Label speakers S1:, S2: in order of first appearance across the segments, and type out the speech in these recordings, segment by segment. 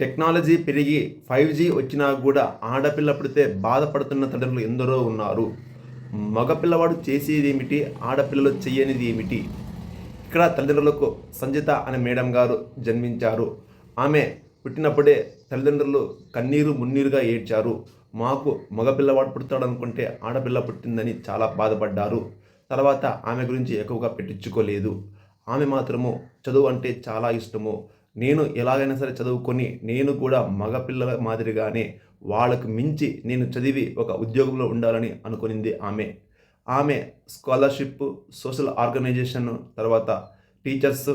S1: Technology పెరిగి five G వచ్చినా కూడా ఆడపిల్ల పుడితే బాధపడుతున్న తల్లిదండ్రులు ఎందరో ఉన్నారు. మగపిల్లవాడు చేసేది ఏమిటి? ఆడపిల్లలు చేయనిది ఏమిటి? ఇక్కడ తల్లిదండ్రులకు సంజిత అనే మేడం గారు జన్మించారు. ఆమె పుట్టినప్పుడే తల్లిదండ్రులు కన్నీరు మున్నీరుగా ఏడ్చారు. మాకు మగపిల్లవాడు పుడతాడనుకుంటే ఆడపిల్ల పుట్టిందని చాలా బాధపడ్డారు. తర్వాత ఆమె గురించి ఎక్కువగా పెట్టించుకోలేదు. ఆమె మాత్రము చదువు అంటే చాలా ఇష్టము. నేను ఎలాగైనా సరే చదువుకొని నేను కూడా మగపిల్లల మాదిరిగానే వాళ్ళకు మించి నేను చదివి ఒక ఉద్యోగంలో ఉండాలని అనుకునింది ఆమె. ఆమె స్కాలర్షిప్ సోషల్ ఆర్గనైజేషన్ తర్వాత టీచర్స్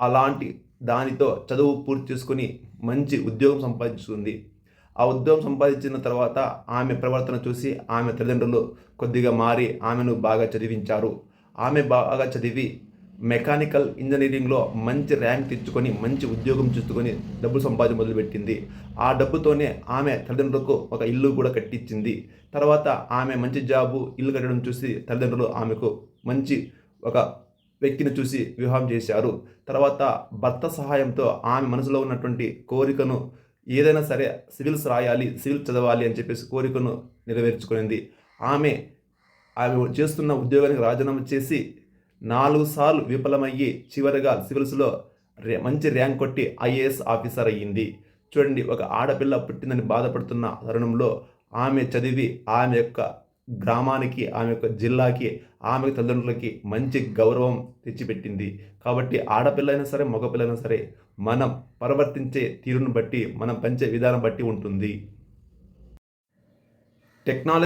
S1: అలాంటి దానితో చదువు పూర్తి చేసుకుని మంచి ఉద్యోగం సంపాదించుకుంది. ఆ ఉద్యోగం సంపాదించిన తర్వాత ఆమె ప్రవర్తన చూసి ఆమె తల్లిదండ్రులు కొద్దిగా మారి ఆమెను బాగా చదివించారు. ఆమె బాగా చదివి మెకానికల్ ఇంజనీరింగ్లో మంచి ర్యాంక్ తెచ్చుకొని మంచి ఉద్యోగం చూసుకొని డబ్బు సంపాదన మొదలుపెట్టింది. ఆ డబ్బుతోనే ఆమె తల్లిదండ్రులకు ఒక ఇల్లు కూడా కట్టించింది. తర్వాత ఆమె మంచి జాబు ఇల్లు కట్టడం చూసి తల్లిదండ్రులు ఆమెకు మంచి ఒక వ్యక్తిని చూసి వివాహం చేశారు. తర్వాత భర్త సహాయంతో ఆమె మనసులో ఉన్నటువంటి కోరికను ఏదైనా సరే సివిల్స్ రాయాలి సివిల్ చదవాలి అని చెప్పేసి కోరికను నెరవేర్చుకునింది. ఆమె ఆమె చేస్తున్న ఉద్యోగానికి రాజీనామా చేసి నాలుగు సార్లు విఫలమయ్యి చివరిగా సివిల్స్లో మంచి ర్యాంక్ కొట్టి ఐఏఎస్ ఆఫీసర్ అయ్యింది. చూడండి ఒక ఆడపిల్ల పుట్టిందని బాధపడుతున్న తరుణంలో ఆమె చదివి ఆమె యొక్క గ్రామానికి ఆమె యొక్క జిల్లాకి ఆమె తల్లిదండ్రులకి మంచి గౌరవం తెచ్చిపెట్టింది. కాబట్టి ఆడపిల్ల అయినా సరే మగపిల్ల అయినా సరే మనం ప్రవర్తించే తీరును బట్టి మనం పంచే విధానం బట్టి ఉంటుంది. టెక్నాలజీ